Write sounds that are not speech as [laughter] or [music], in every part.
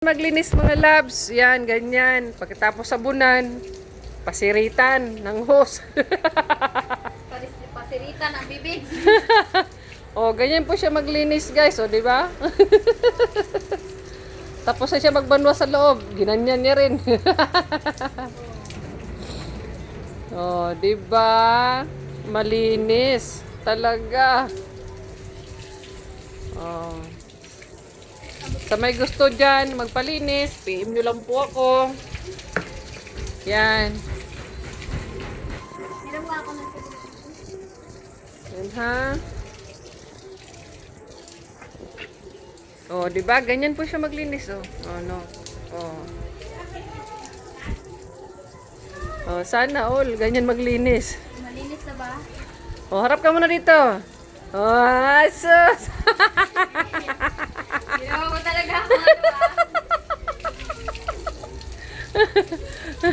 Maglinis mga labs, yan, ganyan. Pagkatapos sabunan, pasiritan ng hose. [laughs] Pasiritan ang bibig. [laughs] o, ganyan po siya maglinis guys, o, di ba? [laughs] Tapos na siya magbanwa sa loob, ginanyan niya rin. o, di ba? Malinis. Talaga. Oh. Sa may gusto dyan, magpalinis, PM nyo lang po ako. Yan. Ginawa ko ng Yan ha. Oh, 'di ba? Ganyan po siya maglinis oh. Oh, no. Oh. Oh, sana all ganyan maglinis. Malinis na ba? Oh, harap ka muna dito. Oh, sus. [laughs] Ginawa ko talaga ako ano ah.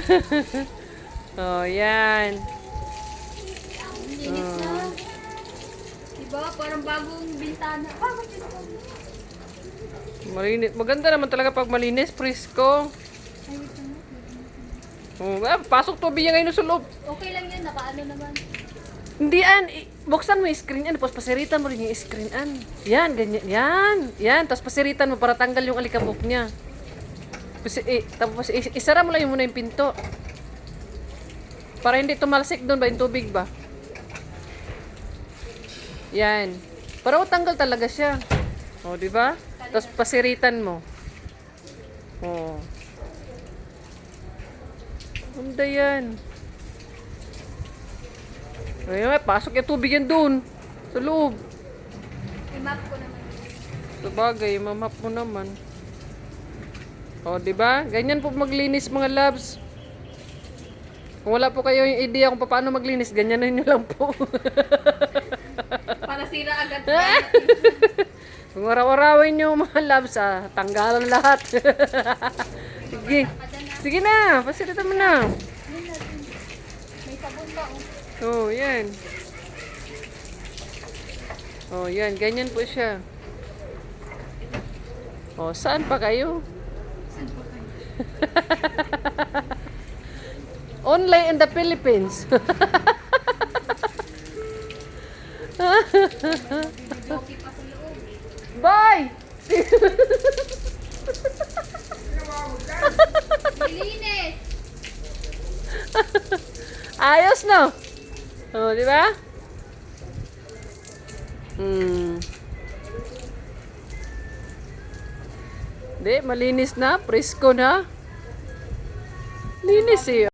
[laughs] oh, yan. Linis na. Diba? Parang bagong bintana. Yun ako? Malinis. Maganda naman talaga pag malinis, presko. Oh, ah, pasok tubig yan ngayon sa loob. Okay lang yun, nakaano naman. Hindi an, buksan mo yung screen yan, tapos pasiritan mo rin yung screen an. Yan, ganyan, yan, yan, tapos pasiritan mo para tanggal yung alikabok niya. Tapos, eh, tapos is- isara mo lang yung muna yung pinto. Para hindi tumalsik doon ba yung tubig ba? Yan. Para tanggal talaga siya. O, di ba? Tapos pasiritan mo. O. Ganda yan. Ayun, may pasok yung tubig yan doon. Sa loob. I-map ko naman. Sa bagay, mamap mo naman. O, di ba? Ganyan po maglinis mga labs. Kung wala po kayo yung idea kung paano maglinis, ganyan nyo lang po. [laughs] Para sira agad. [laughs] kung araw-arawin nyo mga labs, ah, tanggalan lahat. [laughs] Sige. Sige na, pasilitan mo na. May sabon ba? Oh. yan. Oh, yan. Ganyan po siya. Oh, saan pa kayo? [laughs] Only in the Philippines. [laughs] Bye! Malinis! [laughs] Ayos, no? Oh, di ba? Hmm. Di, malinis na. Presko na. Linis eh.